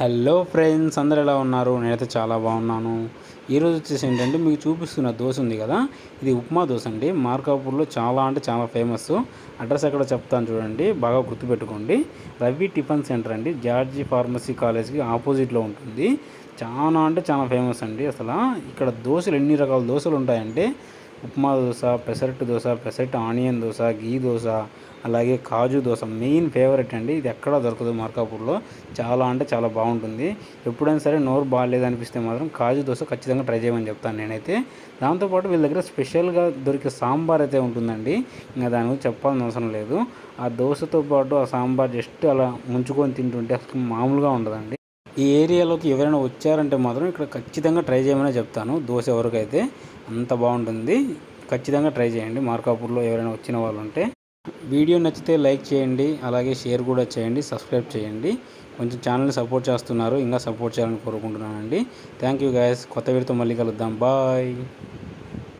Hello friends అందరు ఎలా ఉన్నారు? నేనైతే చాలా బాగున్నాను. ఈరోజు వచ్చేసి ఏంటంటే మీకు చూపిస్తున్న దోశ ఉంది కదా? ఇది ఉప్మా దోశ అండి. మార్కాపూర్లో చాలా అంటే చాలా ఫేమస్ అడ్రస్ ఎక్కడ చెప్తాను చూడండి. బాగా గుర్తుపెట్టుకోండి. రవి టిఫిన్ సెంటర్ అండి. జార్జి ఫార్మసీ కాలేజ్కి ఆపోజిట్లో ఉంటుంది. చాలా అంటే చాలా ఫేమస్ అండి అసలు. ఇక్కడ దోశలు ఎన్ని రకాల దోశలు ఉంటాయంటే ఉప్మా దోశ పెసరట్టు దోశ పెసరట్టు ఆనియన్ దోశ గీ దోశ అలాగే కాజు దోశ మెయిన్ ఫేవరెట్ అండి. ఇది ఎక్కడా దొరకదు మార్కాపూర్లో. చాలా అంటే చాలా బాగుంటుంది. ఎప్పుడైనా సరే నోరు బాగాలేదనిపిస్తే మాత్రం కాజు దోశ ఖచ్చితంగా ట్రై చేయమని చెప్తాను నేనైతే. దాంతోపాటు వీళ్ళ దగ్గర స్పెషల్గా దొరికే సాంబార్ అయితే ఉంటుందండి. ఇంకా దాని గురించి చెప్పాల్సిన అవసరం లేదు. ఆ దోశతో పాటు ఆ సాంబార్ జస్ట్ అలా ముంచుకొని తింటుంటే అసలు మామూలుగా ఉండదండి. ఈ ఏరియాలోకి ఎవరైనా వచ్చారంటే మాత్రం ఇక్కడ ఖచ్చితంగా ట్రై చేయమని చెప్తాను. దోశ ఎవరికైతే అంత బాగుంటుంది ఖచ్చితంగా ట్రై చేయండి. మార్కాపూర్లో ఎవరైనా వచ్చిన వాళ్ళు ఉంటే వీడియో నచ్చితే లైక్ చేయండి అలాగే షేర్ కూడా చేయండి సబ్స్క్రైబ్ చేయండి. కొంచెం ఛానల్ని సపోర్ట్ చేస్తున్నారు ఇంకా సపోర్ట్ చేయాలని కోరుకుంటున్నానండి. Thank you guys. కొత్త వీడితో మళ్ళీ కలుద్దాం. బాయ్.